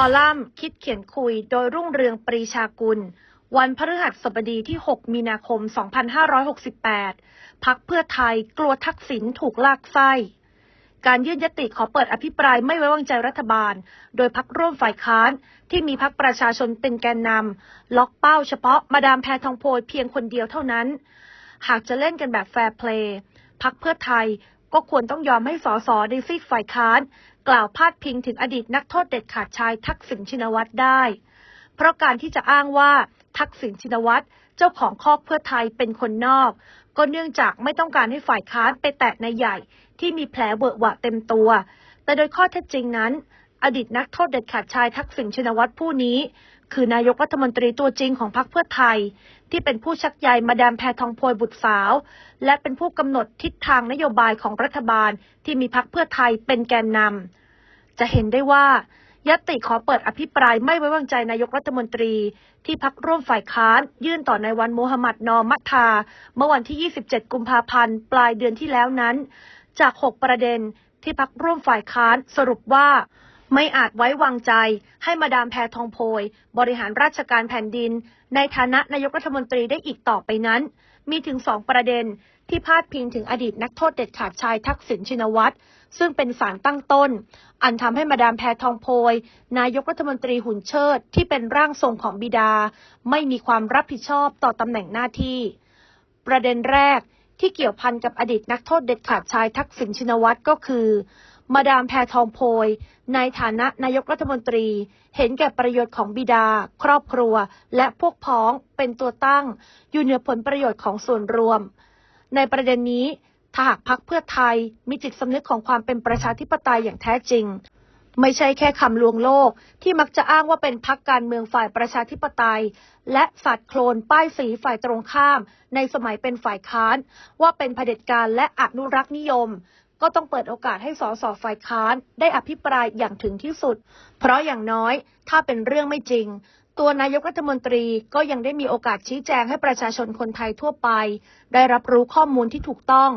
อลัมน์คิดเขียนคุยโดยรุ่งเรืองปรีชากุล วันพฤหัสบดีที่ 6 มีนาคม 2568 พักเพื่อไทยกลัวทักษิณถูกลากไส้ การยื่นยติขอเปิดอภิปรายไม่ไว้วางใจรัฐบาล โดยพักร่วมฝ่ายค้าน ที่มีพักประชาชนเป็นแกนนำล็อกเป้าเฉพาะมาดามแพทองโพยเพียงคนเดียวเท่านั้น หากจะเล่นกันแบบแฟร์เพลย์พักเพื่อไทยก็ควรต้องยอมให้สสในซีกฝ่ายค้าน กล่าวพาดพิงถึงอดีตนักโทษเด็ดขาดชายทักษิณชินวัตรได้ เพราะการที่จะอ้างว่าทักษิณชินวัตรเจ้าของคอกเพื่อไทยเป็นคนนอก ก็เนื่องจากไม่ต้องการให้ฝ่ายค้านไปแตะในใหญ่ที่มีแผลเบอะหวะเต็มตัว แต่โดยข้อเท็จจริงนั้น อดีตนักโทษเด็ดขาดชายทักษิณชินวัตรผู้นี้ คือนายกรัฐมนตรีตัวจริงของพรรคเพื่อไทย ที่เป็นผู้ชักใยมาดามแพทองโพยบุตรสาว และเป็นผู้กำหนดทิศทางนโยบายของรัฐบาลที่มีพรรคเพื่อไทยเป็นแกนนำจะเห็นได้ว่ายติขอเปิดอภิปรายไม่ไว้วางใจนายกรัฐมนตรี ที่พักร่วมฝ่ายค้าน ยื่นต่อในวันมูฮัมหมัดนอมัตทา เมื่อวันที่ 27 กุมภาพันธ์ ปลายเดือนที่แล้วนั้น จาก 6 ประเด็นที่พักร่วมฝ่ายค้านสรุปว่า ไม่อาจไว้วางใจให้มาดามแพทองโพย บริหารราชการแผ่นดิน ในฐานะนายกรัฐมนตรีได้อีกต่อไปนั้น มีถึงสองประเด็นที่พาดพิงถึงอดีตนักโทษเด็ดขาดชายทักษิณชินวัตรซึ่งเป็นสารตั้งต้น อันทำให้มาดามแพทองโพย นายกรัฐมนตรีหุ่นเชิดที่เป็นร่างทรงของบิดา ไม่มีความรับผิดชอบต่อตำแหน่งหน้าที่ ประเด็นแรกที่เกี่ยวพันกับอดีตนักโทษเด็ดขาดชายทักษิณชินวัตรก็คือ มาดามแพทองโพย ในฐานะนายกรัฐมนตรี เห็นแก่ประโยชน์ของบิดา ครอบครัว และพวกพ้องเป็นตัวตั้ง อยู่เหนือผลประโยชน์ของส่วนรวม ในประเด็นนี้ถ้าหากพักเพื่อไทยมีจิตสำนึกของความเป็นประชาธิปไตยอย่างแท้จริง ไม่ใช่แค่คำลวงโลก ที่มักจะอ้างว่าเป็นพักการเมืองฝ่ายประชาธิปไตย และสัตว์โคลนป้ายสีฝ่ายตรงข้าม ในสมัยเป็นฝ่ายค้าน ว่าเป็นเผด็จการและอนุรักษ์นิยม ก็ต้องเปิดโอกาสให้สสฝ่ายค้านได้อภิปรายอย่างถึงที่สุด เพราะอย่างน้อยถ้าเป็นเรื่องไม่จริง ตัวนายกรัฐมนตรีก็ยังได้มีโอกาสชี้แจงให้ประชาชนคนไทยทั่วไป ได้รับรู้ข้อมูลที่ถูกต้อง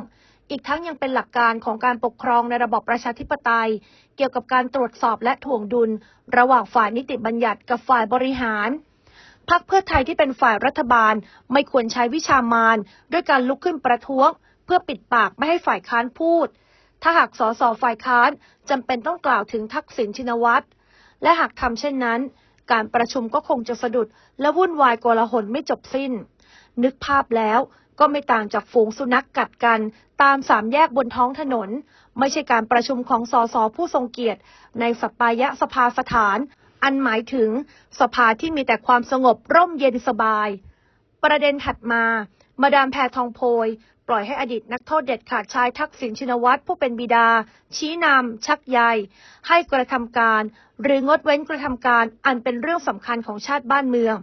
อีกทั้งยังเป็นหลักการของการปกครองในระบอบประชาธิปไตย เกี่ยวกับการตรวจสอบและถ่วงดุล ระหว่างฝ่ายนิติบัญญัติกับฝ่ายบริหารพรรคเพื่อไทยที่เป็นฝ่ายรัฐบาลไม่ควรใช้วิชามารด้วยการลุกขึ้นประท้วง เพื่อปิดปากไม่ให้ฝ่ายค้านพูด ถ้าหากสสฝ่ายค้านจำเป็นต้องกล่าวถึงทักษิณชินวัตร และหากทำเช่นนั้น การประชุมก็คงจะสะดุดและวุ่นวายโกลาหลไม่จบสิ้น นึกภาพแล้วก็ไม่ต่างจากฝูงสุนัขกกัดกัน ตามสามแยกบนท้องถนน ไม่ใช่การประชุมของสสผู้ทรงเกียรติ ในสปายะสภาสถาน อันหมายถึงสภาที่มีแต่ความสงบร่มเย็นสบาย ประเด็นถัดมา มาดามแพทองโพย ปล่อยให้อดีตนักโทษเด็ดขาดชายทักษิณชินวัตรผู้เป็นบิดา ชี้นำชักใยให้กระทำการ หรืองดเว้นกระทำการอันเป็นเรื่องสำคัญของชาติบ้านเมือง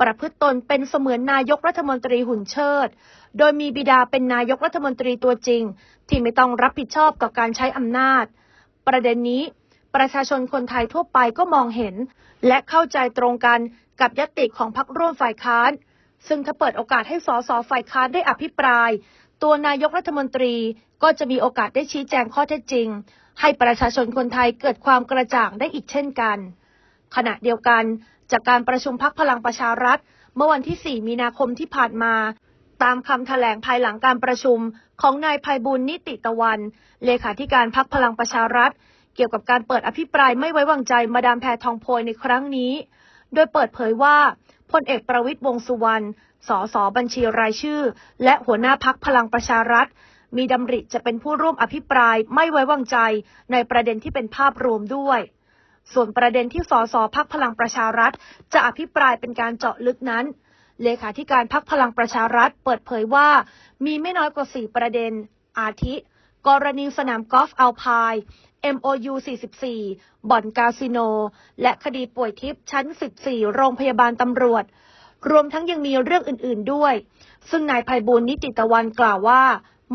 ประพฤติตนเป็นเสมือนนายกรัฐมนตรีหุ่นเชิด โดยมีบิดาเป็นนายกรัฐมนตรีตัวจริง ที่ไม่ต้องรับผิดชอบต่อการใช้อำนาจ ประเด็นนี้ประชาชนคนไทยทั่วไปก็มองเห็น และเข้าใจตรงกันกับยติของพรรคร่วมฝ่ายค้าน ซึ่งถ้าเปิดโอกาสให้สสฝ่ายค้านได้อภิปราย ตัวนายกรัฐมนตรีก็จะมีโอกาสได้ชี้แจงข้อเท็จจริง ให้ประชาชนคนไทยเกิดความกระจ่างได้อีกเช่นกัน ขณะเดียวกันจากการประชุมพักพลังประชารัฐ เมื่อวันที่ 4 มีนาคมที่ผ่านมา ตามคำแถลงภายหลังการประชุมของนายภัยบุญนิติตะวัน เลขาธิการพักพลังประชารัฐ เกี่ยวกับการเปิดอภิปรายไม่ไว้วางใจมาดามแพทองโพยในครั้งนี้ โดยเปิดเผยว่า พลเอกประวิตยวงสุวรรณ สสบัญชีรายชื่อ และหัวหน้าพักพลังประชารัฐ มีดำริจะเป็นผู้ร่วมอภิปรายไม่ไว้วางใจในประเด็นที่เป็นภาพรวมด้วย ส่วนประเด็นที่สสพักพลังประชารัฐ จะอภิปรายเป็นการเจาะลึกนั้นเลขาธิการพักพลังประชารัฐเปิดเผยว่า มีไม่น้อยกว่า 4 ประเด็น อาทิ กรณีสนามกอล์ฟอัลพาย MOU 44 บ่อนคาสิโน และคดีป่วยทิพย์ชั้น 14 โรงพยาบาลตำรวจ รวมทั้งยังมีเรื่องอื่น ๆด้วย ซึ่งนายภัยบูลนิติตะวันกล่าวว่า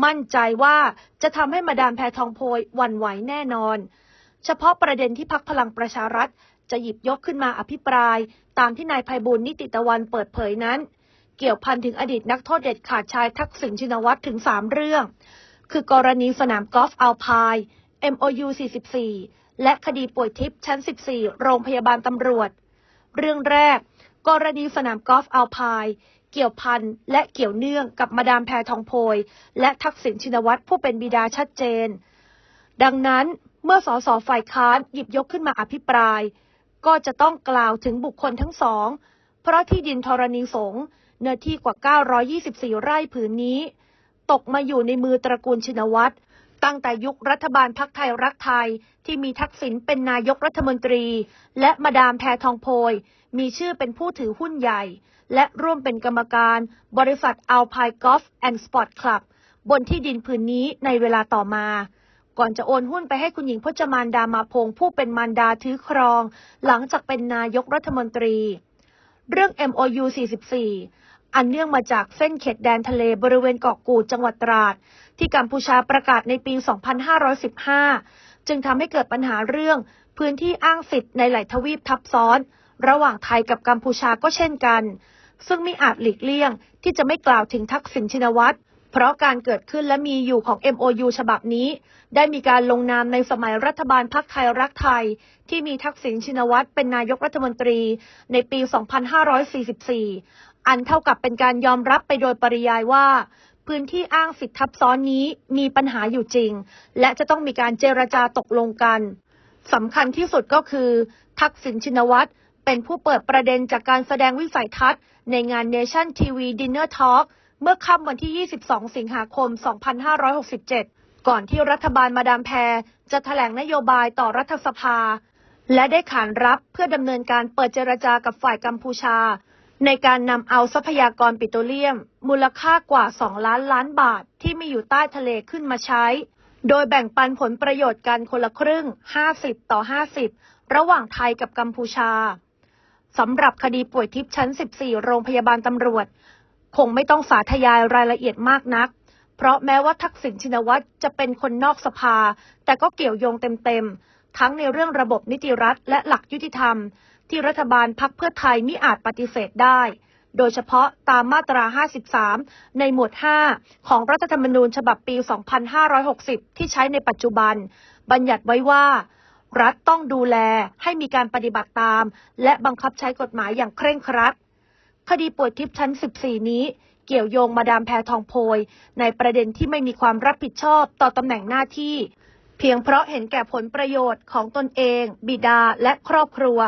มั่นใจว่าจะทำให้มาดามแพทองโพยวันไหวแน่นอน เฉพาะประเด็นที่พักพลังประชารัฐ จะหยิบยกขึ้นมาอภิปราย ตามที่นายภัยบูลนิติตะวันเปิดเผยนั้น เกี่ยวพันถึงอดีตนักโทษเด็ดขาดชายทักษิณชินวัตรถึง 3 เรื่องคือกรณีสนามกอล์ฟอัลพาย MOU 44 และคดีป่วยทิพย์ชั้น 14 โรงพยาบาลตำรวจ เรื่องแรก กรณีสนามกอล์ฟอัลพายเกี่ยวพันและเกี่ยวเนื่องกับมาดามแพทองโพย และทักษิณชินวัตรผู้เป็นบิดาชัดเจน ดังนั้นเมื่อสสฝ่ายค้านหยิบยกขึ้นมาอภิปราย ก็จะต้องกล่าวถึงบุคคลทั้งสอง เพราะที่ดินธรณีสงฆ์เนื้อที่กว่า 924 ไร่ผืนนี้ ตกมาอยู่ในมือตระกูลชินวัตร ตั้งแต่ยุครัฐบาลพักไทยรักไทยที่มีทักษิณเป็นนายกรัฐมนตรี และมาดามแพทองโพย มีชื่อเป็นผู้ถือหุ้นใหญ่ และร่วมเป็นกรรมการ บริษัทอัลพายกอล์ฟแอนด์สปอร์ตคลับบนที่ดินผืนนี้ในเวลาต่อมา ก่อนจะโอนหุ้นไปให้คุณหญิงพจมานดามาพงผู้เป็นมารดาถือครอง หลังจากเป็นนายกรัฐมนตรี เรื่อง MOU 44 อันเนื่องมาจากเส้นเขตแดนทะเลบริเวณเกาะกูดจังหวัดตราด ที่กัมพูชาประกาศในปี 2515 จึงทำให้เกิดปัญหาเรื่อง พื้นที่อ้างสิทธิ์ในหลายทวีปทับซ้อน ระหว่างไทยกับกัมพูชาก็เช่นกัน ซึ่งไม่อาจหลีกเลี่ยง ที่จะไม่กล่าวถึงทักษิณชินวัตรเพราะการเกิดขึ้นและมีอยู่ของ MOU ฉบับนี้ ได้มีการลงนามในสมัยรัฐบาลพักไทยรักไทย ที่มีทักษิณชินวัตรเป็นนายกรัฐมนตรีในปี 2544 อันเท่ากับเป็นการยอมรับไปโดยปริยายว่า พื้นที่อ้างสิทธิทับซ้อนนี้มีปัญหาอยู่จริง และจะต้องมีการเจรจาตกลงกันสำคัญที่สุดก็คือ ทักษิณชินวัตรเป็นผู้เปิดประเด็นจากการแสดงวิสัยทัศน์ ในงาน Nation TV Dinner Talk เมื่อค่ำวันที่ 22 สิงหาคม 2567 ก่อนที่รัฐบาลมาดามแพรจะแถลงนโยบายต่อรัฐสภา และได้ขานรับเพื่อดำเนินการเปิดเจรจากับฝ่ายกัมพูชา ในการนำเอาทรัพยากรปิโตรเลียม มูลค่ากว่า 2 ล้านล้านบาทที่มีอยู่ใต้ทะเลขึ้นมาใช้ โดยแบ่งปันผลประโยชน์กันคนละครึ่ง 50 ต่อ 50 ระหว่างไทยกับกัมพูชาสำหรับคดีป่วยทิพย์ชั้น 14 โรงพยาบาลตำรวจ คงไม่ต้องสาธยายรายละเอียดมากนัก เพราะแม้ว่าทักษิณชินวัตรจะเป็นคนนอกสภา แต่ก็เกี่ยวโยงเต็มๆ ทั้งในเรื่องระบบนิติรัฐและหลักยุติธรรม ที่รัฐบาลพักเพื่อไทยมิอาจปฏิเสธได้ โดยเฉพาะตามมาตรา 53 ในหมวด 5 ของรัฐธรรมนูญฉบับปี 2560 ที่ใช้ในปัจจุบัน บัญญัติไว้ว่า รัฐต้องดูแลให้มีการปฏิบัติตาม และบังคับใช้กฎหมายอย่างเคร่งครัด คดีป่วยทิพย์ชั้น 14 นี้เกี่ยวโยงมาดามแพทองโพย ในประเด็นที่ไม่มีความรับผิดชอบต่อตำแหน่งหน้าที่ เพียงเพราะเห็นแก่ผลประโยชน์ของตนเอง บิดาและครอบครัว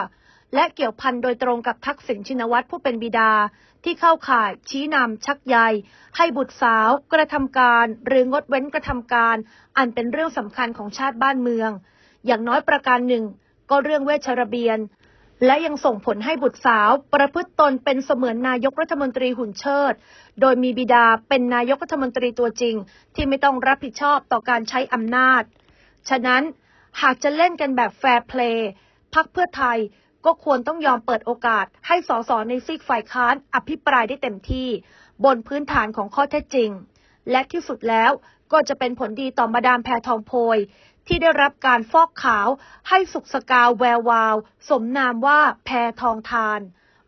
และเกี่ยวพันโดยตรงกับทักษิณชินวัตรผู้เป็นบิดา ที่เข้าข่ายชี้นำชักใย ให้บุตรสาวกระทำการ หรืองดเว้นกระทำการ อันเป็นเรื่องสำคัญของชาติบ้านเมือง อย่างน้อยประการหนึ่ง ก็เรื่องเวชระเบียน และยังส่งผลให้บุตรสาว ประพฤติตนเป็นเสมือนนายกรัฐมนตรีหุ่นเชิด โดยมีบิดาเป็นนายกรัฐมนตรีตัวจริง ที่ไม่ต้องรับผิดชอบต่อการใช้อำนาจ ฉะนั้นหากจะเล่นกันแบบแฟร์เพลย์พักเพื่อไทย ก็ควรต้องยอมเปิดโอกาส ให้สสในซีกฝ่ายค้านอภิปรายได้เต็มที่ บนพื้นฐานของข้อเท็จจริง และที่สุดแล้วก็จะเป็นผลดีต่อมาดามแพทองโพย ที่ได้รับการฟอกขาวให้สุกสกาวแวววาว สมนามว่าแพทองทาน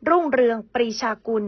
รุ่งเรืองปรีชากุล